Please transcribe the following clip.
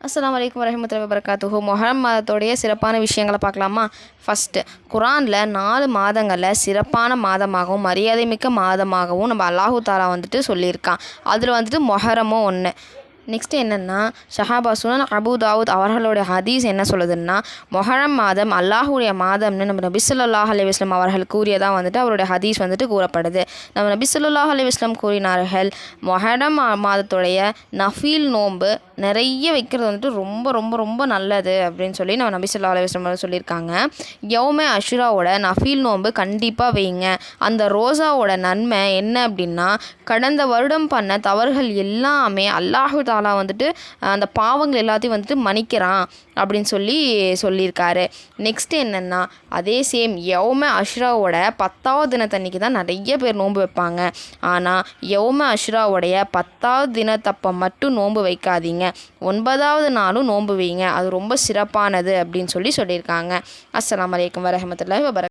அஸ்லாம் வலைக்கம் வரமத்துல வபரகாத்துஹு மொஹரம் மாதத்தோடைய சிறப்பான விஷயங்களை பார்க்கலாமா? ஃபஸ்ட்டு குரானில் நாலு மாதங்களில் சிறப்பான மாதமாகவும் மரியாதை மிக்க மாதமாகவும் நம்ம அல்லாஹு தாலா வந்துட்டு சொல்லியிருக்கான். அதில் வந்துட்டு மொஹரமும் ஒன்று நெக்ஸ்ட்டு என்னென்னா ஷஹாபா சுனன் அபு தாவூத் அவர்களுடைய ஹதீஸ் என்ன சொல்லுதுன்னா மொஹரம் மாதம் அல்லாஹுடைய மாதம்னு நம்ம நபிசுல்லாஹ் அலி அலைஹி அவர்கள் கூறியதாக வந்துட்டு அவருடைய ஹதீஸ் வந்துட்டு கூறப்படுது. நம்ம நபிசுல்லாஹ் அலி அலைஹி கூறினார்கள் மொஹரம் மா- மாதத்துடைய நஃபீல் நோன்பு நிறைய வைக்கிறது வந்துட்டு ரொம்ப ரொம்ப ரொம்ப நல்லது அப்படின்னு சொல்லி நம்ம நபிசுல்லா ஸல்லல்லாஹு சொல்லியிருக்காங்க. யௌமே அஷுராவோட நஃபீல் நோன்பு கண்டிப்பாக வைங்க. அந்த ரோசாவோட நன்மை என்ன அப்படின்னா கடந்த வருடம் பண்ண தவறுகள் எல்லாமே அல்லாஹு தாலா வந்துட்டு அந்த பாவங்கள் எல்லாத்தையும் வந்துட்டு மன்னிக்கிறான் அப்படின்னு சொல்லி சொல்லியிருக்காரு. நெக்ஸ்ட்டு என்னென்னா அதே சேம் யௌம அஷ்ராவோட பத்தாவது தினத்தன்னைக்கு தான் நிறைய பேர் நோன்பு வைப்பாங்க. ஆனால் யௌம அஷ்ராவுடைய பத்தாவது தினத்தப்போ மட்டும் நோன்பு வைக்காதீங்க. ஒன்பதாவது நாளும் நோன்பு வைங்க. அது ரொம்ப சிறப்பானது அப்படின்னு சொல்லி சொல்லியிருக்காங்க. அஸ்லாம் வலைக்கம் வரமத்துல வபரக்